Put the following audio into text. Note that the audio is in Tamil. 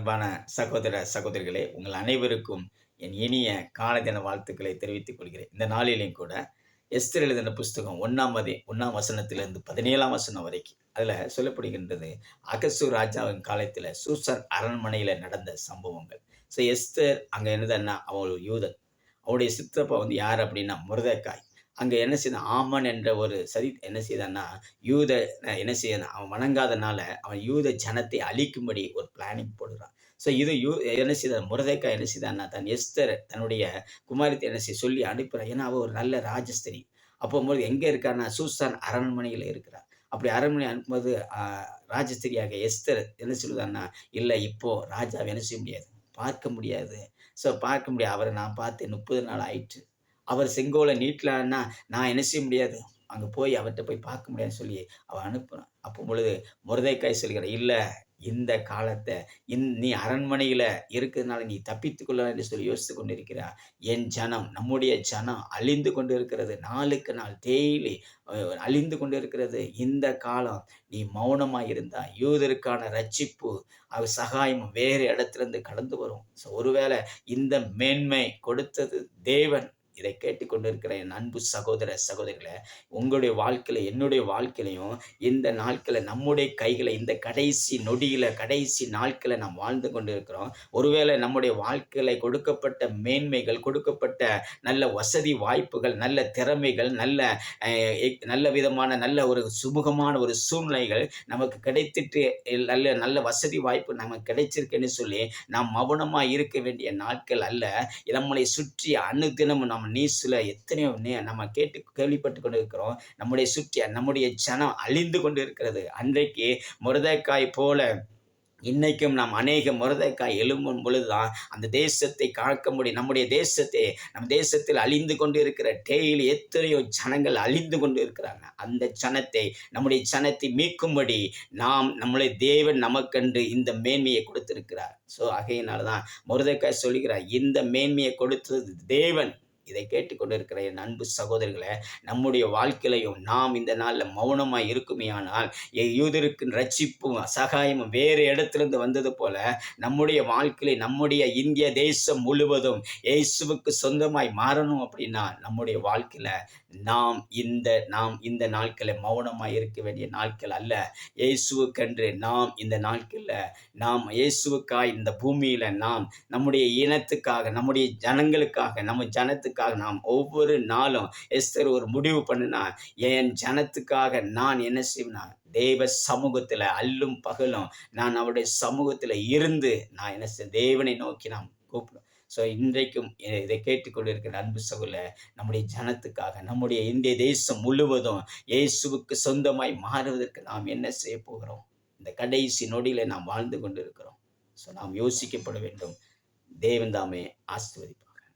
அன்பான சகோதர சகோதரிகளே உங்கள் அனைவருக்கும் என் இனிய கால தின வாழ்த்துக்களை தெரிவித்துக் கொள்கிறேன். இந்த நாளிலையும் கூட எஸ்தர் எழுதின புஸ்தகம் ஒன்றாம் மதி ஒன்றாம் வசனத்திலிருந்து பதினேழாம் வசனம் வரைக்கும். அதில் சொல்லப்படுகின்றது அகசு ராஜாவின் காலத்தில் சூசர் அரண்மனையில் நடந்த சம்பவங்கள். ஸோ எஸ்தர் அங்கே என்னதுன்னா அவள் யூதன். அவருடைய சித்தப்பா வந்து யார் அப்படின்னா முருதக்காய். அங்கே என்ன செய்தான் ஆமன் என்ற ஒரு சரி என்ன செய்தான்னா யூத என்ன செய்யணும் அவன் வணங்காதனால அவன் யூத ஜனத்தை அழிக்கும்படி ஒரு பிளானிங் போடுறான். ஸோ இது யூ என்ன செய்தான் முரதைக்கா என்ன செய்தான்னா தன் எஸ்தர் தன்னுடைய குமாரத்தை என்ன செய்ய சொல்லி அனுப்புகிறான் ஏன்னா அவள் ஒரு நல்ல ராஜஸ்திரி. அப்போ எங்கே இருக்கான்னா சூசான் அரண்மனையில் இருக்கிறார் அப்படி அரண்மனை அனுப்பும்போது ராஜஸ்திரியாக எஸ்தர் என்ன சொல்லுதான்னா இல்லை இப்போது ராஜாவை என்ன செய்ய முடியாது? பார்க்க முடியாது. ஸோ பார்க்க முடியாது. அவரை நான் பார்த்து முப்பது நாள் ஆயிட்டு அவர் செங்கோலை நீட்டலான்னா நான் என்ன செய்ய முடியாது? அங்கே போய் அவர்கிட்ட போய் பார்க்க முடியாதுன்னு சொல்லி அவன் அனுப்புனான். அப்போ பொழுது முருதைக்காய் சொல்கிற இல்லை இந்த காலத்தை இந் நீ அரண்மனையில் இருக்கிறதுனால நீ தப்பித்துக்கொள்ள என்று சொல்லி யோசித்து கொண்டிருக்கிறா என் ஜனம் நம்முடைய ஜனம் அழிந்து கொண்டு இருக்கிறது நாளுக்கு நாள் டெய்லி அழிந்து கொண்டு இருக்கிறது இந்த காலம் நீ மௌனமாக இருந்தா யூதருக்கான ரட்சிப்பு அவர் சகாயம் வேறு இடத்துலேருந்து கடந்து வரும். ஸோ ஒருவேளை இந்த மேன்மை கொடுத்தது தேவன் இதை கேட்டுக்கொண்டிருக்கிற என் அன்பு சகோதர சகோதரிகளை உங்களுடைய வாழ்க்கையில் என்னுடைய வாழ்க்கையிலையும் இந்த நாட்களை நம்முடைய கைகளை இந்த கடைசி நொடியில் கடைசி நாட்களை நாம் வாழ்ந்து கொண்டு இருக்கிறோம் ஒருவேளை நம்முடைய வாழ்க்கையில் கொடுக்கப்பட்ட மேன்மைகள் கொடுக்கப்பட்ட நல்ல வசதி வாய்ப்புகள் நல்ல திறமைகள் நல்ல நல்ல விதமான நல்ல ஒரு சுமூகமான ஒரு சூழ்நிலைகள் நமக்கு கிடைத்துட்டு நல்ல நல்ல வசதி வாய்ப்பு நமக்கு கிடைச்சிருக்குன்னு சொல்லி நாம் மௌனமாக இருக்க வேண்டிய நாட்கள் அல்ல. நம்மளை சுற்றி அணுதினமும் நம்ம நியூஸில் எத்தனையோ நம்ம கேட்டு கேள்விப்பட்டு கொண்டு இருக்கிறோம் நம்முடைய சுற்றி நம்முடைய ஜனம் அழிந்து கொண்டு இருக்கிறது அன்றைக்கு முருதைக்காய் போல இன்றைக்கும் நாம் அநேக முரதைக்காய் எழும்பும் பொழுதுதான் அந்த தேசத்தை காக்க முடியும். நம்முடைய தேசத்தை நம் தேசத்தில் அழிந்து கொண்டு இருக்கிற டெய்லி எத்தனையோ ஜனங்கள் அழிந்து கொண்டு இருக்கிறாங்க அந்த ஜனத்தை நம்முடைய ஜனத்தை மீட்கும்படி நாம் நம்முடைய தேவன் நமக்கென்று இந்த மேன்மையை கொடுத்திருக்கிறார். ஸோ அகையினால்தான் தான் முருதைக்காய் சொல்கிறார் இந்த மேன்மையை கொடுத்தது தேவன். இதை கேட்டுக்கொண்டு இருக்கிற என் அன்பு சகோதரிகளை நம்முடைய வாழ்க்கையிலையும் நாம் இந்த நாளில் மௌனமாக இருக்குமே ஆனால் யூதருக்கு ரட்சிப்பும் சகாயமும் வேறு இடத்துலேருந்து வந்தது போல நம்முடைய வாழ்க்கையில நம்முடைய இந்திய தேசம் முழுவதும் இயேசுவுக்கு சொந்தமாய் மாறணும் அப்படின்னா நம்முடைய வாழ்க்கையில் நாம் இந்த நாம் இந்த நாட்களை மௌனமாக இருக்க வேண்டிய நாட்கள் அல்ல. இயேசுவுக்கென்று நாம் இந்த நாட்களில் நாம் இயேசுவுக்காய் இந்த பூமியில் நாம் நம்முடைய இனத்துக்காக நம்முடைய ஜனங்களுக்காக நம்ம ஜனத்துக்கு ஜனத்துக்காக நாம் ஒவ்வொரு நாளும் எஸ்தர் ஒரு முடிவு பண்ணினா என் ஜனத்துக்காக நான் என்ன செய்வேனா தேவ சமூகத்தில் அல்லும் பகலும் நான் அவருடைய சமூகத்தில் இருந்து நான் என்ன செய் தேவனை நோக்கி நாம் கூப்பிடும். ஸோ இன்றைக்கும் இதை கேட்டுக்கொண்டிருக்கிற அன்பு சகுல நம்முடைய ஜனத்துக்காக நம்முடைய இந்திய தேசம் முழுவதும் இயேசுவுக்கு சொந்தமாய் மாறுவதற்கு நாம் என்ன செய்ய போகிறோம்? இந்த கடைசி நொடியில் நாம் வாழ்ந்து கொண்டிருக்கிறோம். ஸோ நாம் யோசிக்கப்பட வேண்டும். தேவன் தாமே